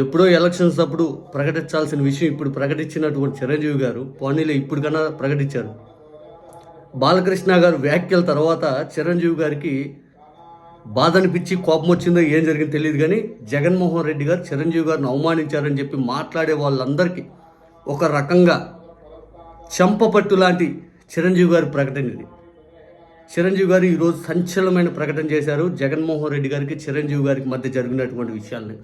ఎప్పుడో ఎలక్షన్స్ అప్పుడు ప్రకటించాల్సిన విషయం ఇప్పుడు ప్రకటించినటువంటి చిరంజీవి గారు పోనీలో ఇప్పుడు కన్నా ప్రకటించారు. బాలకృష్ణ గారు వ్యాఖ్యల తర్వాత చిరంజీవి గారికి బాధ అనిపించి కోపం వచ్చిందో ఏం జరిగిందో తెలియదు కానీ జగన్మోహన్ రెడ్డి గారు చిరంజీవి గారిని అవమానించారని చెప్పి మాట్లాడే వాళ్ళందరికీ ఒక రకంగా చెంపపట్టు లాంటి చిరంజీవి గారి ప్రకటన ఇది. చిరంజీవి గారు ఈరోజు సంచలనమైన ప్రకటన చేశారు. జగన్మోహన్ రెడ్డి గారికి చిరంజీవి గారికి మధ్య జరిగినటువంటి విషయాల్ని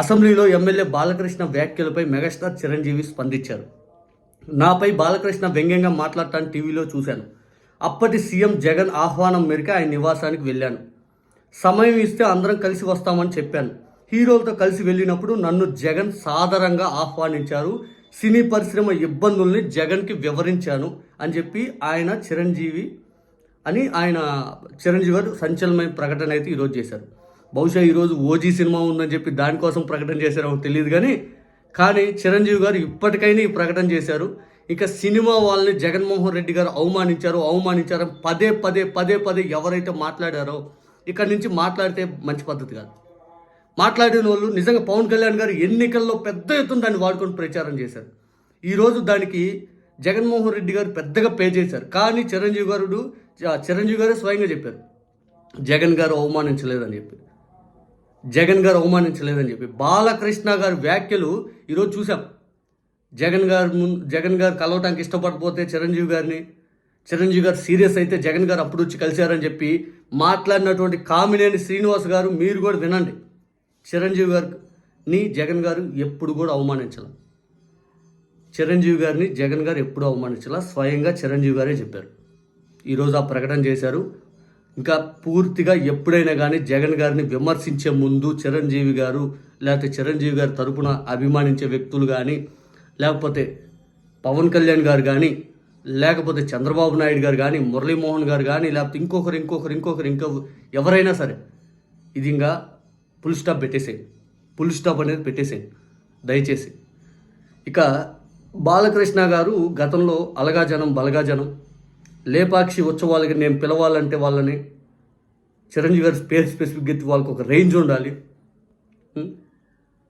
అసెంబ్లీలో ఎమ్మెల్యే బాలకృష్ణ వ్యాఖ్యలపై మెగాస్టార్ చిరంజీవి స్పందించారు. నాపై బాలకృష్ణ వ్యంగ్యంగా మాట్లాడటాన్ని టీవీలో చూశాను. అప్పటి సీఎం జగన్ ఆహ్వానం మేరకు ఆయన నివాసానికి వెళ్ళాను. సమయం ఇస్తే అందరం కలిసి వస్తామని చెప్పాను. హీరోలతో కలిసి వెళ్ళినప్పుడు నన్ను జగన్ సాదరంగా ఆహ్వానించారు. సినీ పరిశ్రమ ఇబ్బందుల్ని జగన్కి వివరించాను అని చెప్పి ఆయన చిరంజీవి అని ఆయన చిరంజీవి గారు సంచలనమైన ప్రకటన అయితే ఈరోజు చేశారు. బహుశా ఈరోజు ఓజీ సినిమా ఉందని చెప్పి దానికోసం ప్రకటన చేశారో తెలియదు కానీ కానీ చిరంజీవి గారు ఇప్పటికైనా ఈ ప్రకటన చేశారు. ఇక సినిమా వాళ్ళని జగన్మోహన్ రెడ్డి గారు అవమానించారు అవమానించారు పదే పదే పదే పదే ఎవరైతే మాట్లాడారో ఇక్కడి నుంచి మాట్లాడితే మంచి పద్ధతి కాదు. మాట్లాడిన వాళ్ళు నిజంగా పవన్ కళ్యాణ్ గారు ఎన్నికల్లో పెద్ద ఎత్తున దాన్ని వాడుకొని ప్రచారం చేశారు. ఈరోజు దానికి జగన్మోహన్ రెడ్డి గారు పెద్దగా పే చేశారు. కానీ చిరంజీవి గారు చిరంజీవి గారే స్వయంగా చెప్పారు జగన్ గారు అవమానించలేదని చెప్పి. జగన్ గారు అవమానించలేదని చెప్పి బాలకృష్ణ గారి వ్యాఖ్యలు ఈరోజు చూసాం జగన్ గారు ముందు జగన్ గారు కలవటానికి ఇష్టపడకపోతే చిరంజీవి గారిని చిరంజీవి గారు సీరియస్ అయితే జగన్ గారు అప్పుడు వచ్చి కలిశారని చెప్పి మాట్లాడినటువంటి కామినేని శ్రీనివాస్ గారు మీరు కూడా వినండి. చిరంజీవి గారిని జగన్ గారు ఎప్పుడు కూడా అవమానించాల. చిరంజీవి గారిని జగన్ గారు ఎప్పుడు అవమానించాల? స్వయంగా చిరంజీవి గారే చెప్పారు. ఈరోజు ఆ ప్రకటన చేశారు. ఇంకా పూర్తిగా ఎప్పుడైనా కానీ జగన్ గారిని విమర్శించే ముందు చిరంజీవి గారు లేకపోతే చిరంజీవి గారి తరపున అభిమానించే వ్యక్తులు కానీ లేకపోతే పవన్ కళ్యాణ్ గారు కానీ లేకపోతే చంద్రబాబు నాయుడు గారు కానీ మురళీమోహన్ గారు కానీ లేకపోతే ఇంకొకరు ఇంకొకరు ఇంకొకరు ఇంకో ఎవరైనా సరే ఇది ఇంకా ఫుల్ స్టాప్ పెట్టేసేయండి ఫుల్ స్టాప్ అనేది పెట్టేసేయండి దయచేసి. ఇక బాలకృష్ణ గారు గతంలో అలగా జనం బలగా జనం లేపాక్షి ఉత్సవాలకి నేను పిలవాలంటే వాళ్ళని చిరంజీవి గారి స్పేస్ స్పెసిఫిక్ ఎత్తి వాళ్ళకి ఒక రేంజ్ ఉండాలి. పల్లూరు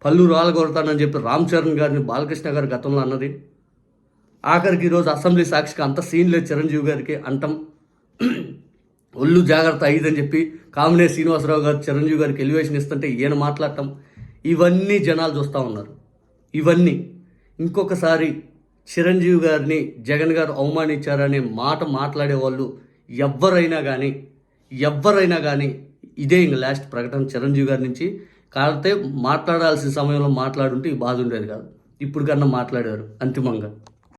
పళ్ళు రాలగొడతానని చెప్పి రామ్ చరణ్ గారిని బాలకృష్ణ గారు గతంలో అన్నది. ఆఖరికి ఈరోజు అసెంబ్లీ సాక్షికి అంత సీన్ లేదు చిరంజీవి గారికి అంటాం ఒళ్ళు జాగ్రత్త అయ్యిదని చెప్పి కామినే శ్రీనివాసరావు గారు చిరంజీవి గారికి ఎలివేషన్ ఇస్తుంటే ఈయన మాట్లాడటం. ఇవన్నీ జనాలు చూస్తూ ఉన్నారు. ఇవన్నీ. ఇంకొకసారి చిరంజీవి గారిని జగన్ గారు అవమానించారనే మాట మాట్లాడే వాళ్ళు ఎవరైనా కానీ ఎవరైనా కానీ ఇదే ఇంక లాస్ట్ ప్రకటన చిరంజీవి గారి నుంచి. కాకపోతే మాట్లాడాల్సిన సమయంలో మాట్లాడుంటే ఈ బాధ ఉండేది కాదు. ఇప్పుడు కన్నా మాట్లాడారు అంతిమంగా.